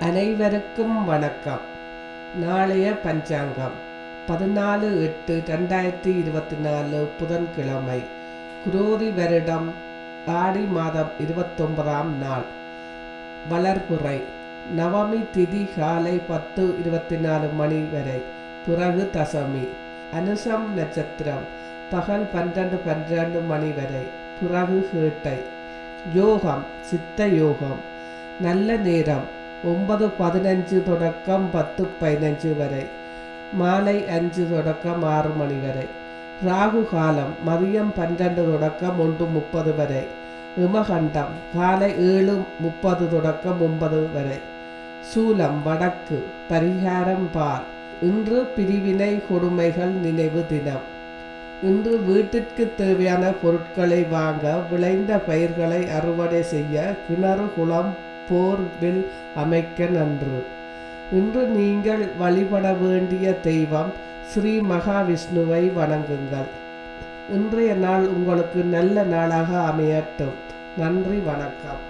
அனைவருக்கும் வணக்கம். நாளைய பஞ்சாங்கம். பதினாலு எட்டு ரெண்டாயிரத்தி இருபத்தி நாலு புதன்கிழமை குரோதி வருடம் ஆடி மாதம் இருபத்தொன்பதாம் நாள். வளர்புறை நவமி திதி காலை பத்து இருபத்தி நாலு மணி வரை பிறகு தசமி. அனுசம் நட்சத்திரம். பகல் பன்னிரண்டு பன்னிரண்டு மணி வரை பிறகு கேட்டை யோகம். சித்த யோகம். நல்ல நேரம். ஒன்பது பதினஞ்சு தொடக்கம் பத்து பதினஞ்சு வரை. மாலை அஞ்சு தொடக்கம் ஆறு மணி வரை. ராகு காலம் மதியம் பன்னிரண்டு தொடக்கம் ஒன்று முப்பது வரை. இமகண்டம் காலை ஏழு முப்பது தொடக்கம் ஒன்பது வரை. சூலம் வடக்கு பரிகாரம் பால். இன்று பிரிவினை கொடுமைகள் நினைவு தினம். இன்று வீட்டிற்கு தேவையான பொருட்களை வாங்க விளைந்த பயிர்களை அறுவடை செய்ய கிணறு குளம் போர்வில் அமைக்க நன்று. இன்று நீங்கள் வழிபட வேண்டிய தெய்வம் ஸ்ரீ மகாவிஷ்ணுவை வணங்குங்கள். இன்றைய நாள் உங்களுக்கு நல்ல நாளாக அமையட்டும். நன்றி வணக்கம்.